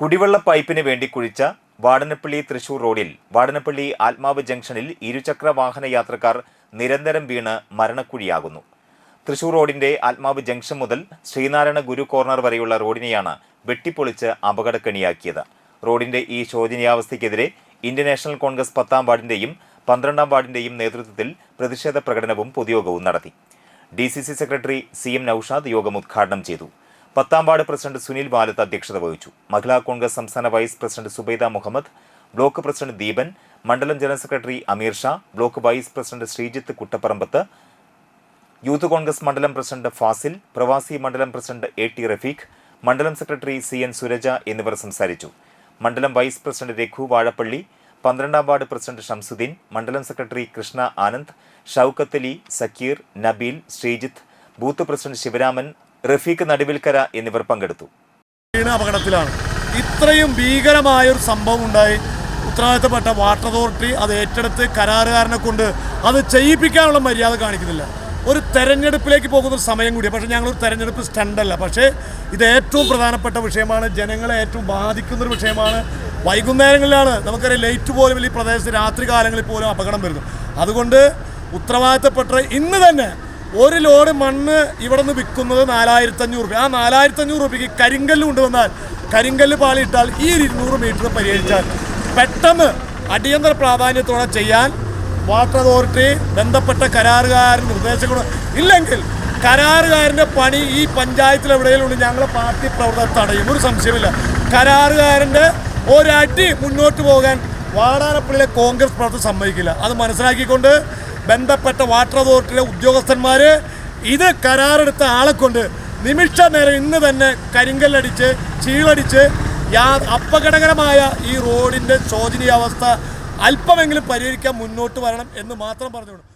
കുടിവെള്ള പൈപ്പിന് വേണ്ടി കുഴിച്ച വാടനപ്പള്ളി തൃശൂർ റോഡിൽ വാടനപ്പള്ളി ആത്മാവ് ജംഗ്ഷനിൽ ഇരുചക്ര വാഹന യാത്രക്കാർ നിരന്തരം വീണ് മരണക്കുഴിയാകുന്നു. തൃശൂർ റോഡിന്റെ ആത്മാവ് ജംഗ്ഷൻ മുതൽ ശ്രീനാരായണ ഗുരു കോർണർ വരെയുള്ള റോഡിനെയാണ് വെട്ടിപ്പൊളിച്ച് അപകടക്കണിയാക്കിയത്. റോഡിന്റെ ഈ ശോചനീയാവസ്ഥയ്ക്കെതിരെ ഇന്ത്യൻ നാഷണൽ കോൺഗ്രസ് പത്താം വാർഡിന്റെയും പന്ത്രണ്ടാം വാർഡിന്റെയും നേതൃത്വത്തിൽ പ്രതിഷേധ പ്രകടനവും പൊതുയോഗവും നടത്തി. D secretary C M Naushad യോഗം ഉദ്ഘാടനം ചെയ്തു. പത്താം വാർഡ് പ്രസിഡന്റ് സുനിൽ ബാലത്ത് അധ്യക്ഷത വഹിച്ചു. മഹിളാ കോൺഗ്രസ് സംസ്ഥാന vice president Subaida Muhammad block president Deepan മണ്ഡലം general secretary Ameer Shah block vice president Sreejith Kuttapparambath youth Congress മണ്ഡലം പ്രസിഡന്റ് ഫാസിൽ പ്രവാസി മണ്ഡലം പ്രസിഡന്റ് എ ടി റഫീഖ് മണ്ഡലം സെക്രട്ടറി സി എൻ സുരജ എന്നിവർ സംസാരിച്ചു. മണ്ഡലം വൈസ് പ്രസിഡന്റ് രഘു വാഴപ്പള്ളി പന്ത്രണ്ടാം വാർഡ് പ്രസിഡന്റ് ഷംസുദ്ദീൻ മണ്ഡലം secretary Krishna Anand Shoukath Ali Sakeer Nabeel Sreejith booth president Sivaraman Rafeeq Naduvilkara എന്നിവർ പങ്കെടുത്തു. അപകടത്തിലാണ് ഇത്രയും ഭീകരമായ ഒരു സംഭവം ഉണ്ടായി. ഉത്തരവാദിത്തപ്പെട്ട വാട്ടർ അതോറിറ്റി അത് ഏറ്റെടുത്ത് കരാറുകാരനെ കൊണ്ട് അത് ചെയ്യിപ്പിക്കാനുള്ള മര്യാദ കാണിക്കുന്നില്ല. ഒരു തെരഞ്ഞെടുപ്പിലേക്ക് പോകുന്ന ഒരു സമയം കൂടിയാണ് പക്ഷേ ഞങ്ങളൊരു തെരഞ്ഞെടുപ്പ് സ്റ്റണ്ടല്ല. പക്ഷേ ഇത് ഏറ്റവും പ്രധാനപ്പെട്ട വിഷയമാണ്. ജനങ്ങളെ ഏറ്റവും ബാധിക്കുന്ന ഒരു വിഷയമാണ്. വൈകുന്നേരങ്ങളിലാണ് നമുക്കറിയാം ലൈറ്റ് പോലും ഈ പ്രദേശത്ത് രാത്രി കാലങ്ങളിൽ പോലും അപകടം വരുന്നു അതുകൊണ്ട് ഉത്തരവാദിത്തപ്പെട്ട ഇന്ന് തന്നെ ഒരു ലോഡ് മണ്ണ് ഇവിടെ നിന്ന് വിൽക്കുന്നത് നാലായിരത്തി അഞ്ഞൂറ് രൂപ. ആ നാലായിരത്തി അഞ്ഞൂറ് രൂപയ്ക്ക് കരിങ്കല്ല് കൊണ്ടുവന്നാൽ കരിങ്കല്ല് പാളിയിട്ടാൽ ഈ ഇരുന്നൂറ് മീറ്റർ പരിഹരിച്ചാൽ പെട്ടെന്ന് അടിയന്തര പ്രാധാന്യത്തോടെ ചെയ്യാൻ വാട്ടർ അതോറിറ്റി ബന്ധപ്പെട്ട കരാറുകാരൻ നിർദ്ദേശങ്ങൾ ഇല്ലെങ്കിൽ കരാറുകാരന്റെ പണി ഈ പഞ്ചായത്തിൽ എവിടെയെങ്കിലും ഞങ്ങളെ പാർട്ടി പ്രവർത്തനം തടയും. ഒരു സംശയമില്ല കരാറുകാരന്റെ ഒരടി മുന്നോട്ട് പോകാൻ വാടാനപ്പള്ളിയിലെ കോൺഗ്രസ് പ്രവർത്തകർ സമ്മതിക്കില്ല. അത് മനസ്സിലാക്കിക്കൊണ്ട് ബന്ധപ്പെട്ട വാട്ടർ അതോറിറ്റിയിലെ ഉദ്യോഗസ്ഥന്മാർ ഇത് കരാറെടുത്ത ആളെ കൊണ്ട് നിമിഷ നേരം ഇന്ന് തന്നെ കരിങ്കല്ലടിച്ച് ചീളടിച്ച് യാ അപകടകരമായ ഈ റോഡിന്റെ ശോചനീയാവസ്ഥ അല്പമെങ്കിലും പരിഹരിക്കാൻ മുന്നോട്ട് വരണം എന്ന് മാത്രം പറഞ്ഞുകൊണ്ട്